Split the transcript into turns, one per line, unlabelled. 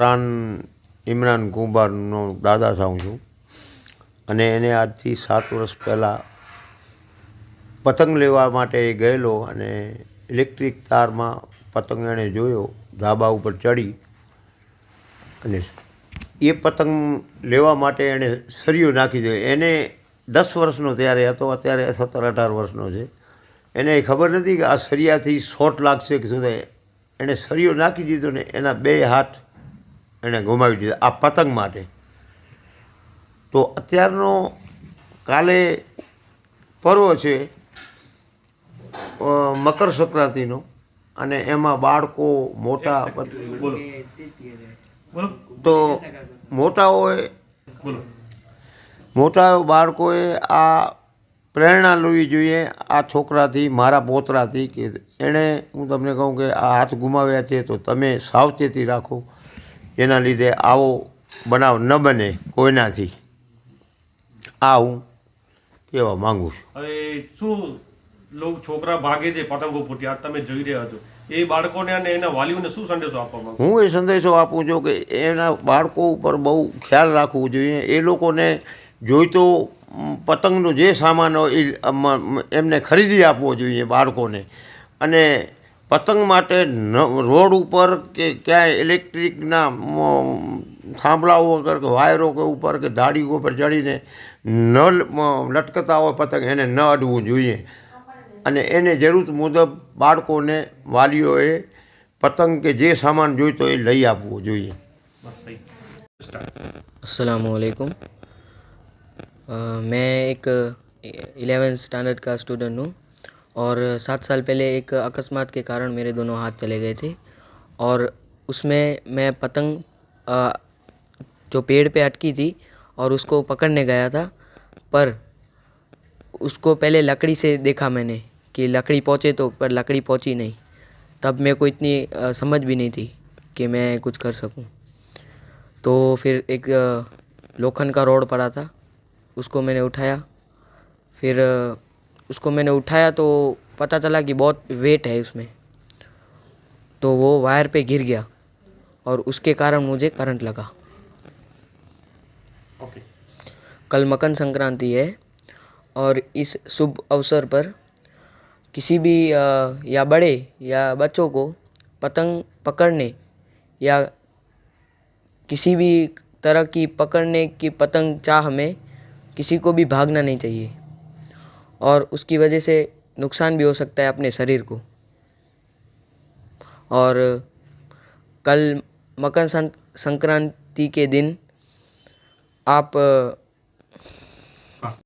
ઇમરાન ઇમરાન કુંભારનો દાદા થાઉં છું. અને એને આજથી સાત વર્ષ પહેલાં પતંગ લેવા માટે એ ગયેલો અને ઇલેક્ટ્રિક તારમાં પતંગ એણે જોયો, ધાબા ઉપર ચડી. અને એ પતંગ લેવા માટે એણે સરિયો નાખી દો એને દસ વર્ષનો ત્યારે હતો, અત્યારે સત્તર અઢાર વર્ષનો છે. એને ખબર નથી કે આ સરિયાથી શોટ લાગશે કે શું થાય. એણે સરિયો નાખી દીધો ને એના બે હાથ એણે ગુમાવી દીધા આ પતંગ માટે. તો અત્યારનો કાલે પર્વ છે મકર સંક્રાંતિનો અને એમાં બાળકો મોટા તો મોટાઓએ મોટા બાળકોએ આ પ્રેરણા લેવી જોઈએ આ છોકરાથી મારા પોતરાથી કે એણે હું તમને કહું કે આ હાથ ગુમાવ્યા છે તો તમે સાવચેતી રાખો. એના લીધે આવો બનાવ ન બને કોઈનાથી. આ હું કહેવા માંગુ છું.
હવે શું લોક છોકરા ભાગે છે પતંગો ફૂટી? આ તમે જોઈ રહ્યા છો. એ બાળકોને અને એના વાલીઓને શું સંદેશો આપવા માંગો?
હું એ સંદેશો આપું છું કે એના બાળકો ઉપર બહુ ખ્યાલ રાખવું જોઈએ. એ લોકોને જોઈતો પતંગનો જે સામાન હોય એ એમને ખરીદી આપવો જોઈએ બાળકોને. અને પતંગ માટે રોડ ઉપર કે ક્યાંય ઇલેક્ટ્રિકના થાંભલાઓ વગર કે વાયરો કે ઉપર કે દાડી ઉપર ચડીને ન લટકતા હોય પતંગ, એને ન અડવું જોઈએ. અને એને જરૂર મુજબ બાળકોને, વાલીઓએ પતંગ કે જે સામાન જોઈતો એ લઈ આપવો જોઈએ.
અસલામ વાલેકુમ મેં એક ઇલેવન્થ સ્ટાન્ડર્ડ કા સ્ટુડન્ટનું और सात साल पहले एक अकस्मात के कारण मेरे दोनों हाथ चले गए थे और उसमें मैं पतंग जो पेड़ पे अटकी थी और उसको पकड़ने गया था, पर उसको पहले लकड़ी से देखा मैंने कि लकड़ी पहुँचे तो पर लकड़ी पहुँची नहीं। तब मेरे को इतनी समझ भी नहीं थी कि मैं कुछ कर सकूँ। तो फिर एक लोखंड का रोड पड़ा था, उसको मैंने उठाया, फिर उसको मैंने उठाया तो पता चला कि बहुत वेट है उसमें। तो वो वायर पे गिर गया और उसके कारण मुझे करंट लगा।
ઓકે
कल मकर संक्रांति है और इस शुभ अवसर पर किसी भी या बड़े या बच्चों को पतंग पकड़ने या किसी भी तरह की पकड़ने की पतंग चाह में किसी को भी भागना नहीं चाहिए। और उसकी वजह से नुकसान भी हो सकता है अपने शरीर को। और कल मकर संक्रांति के दिन आप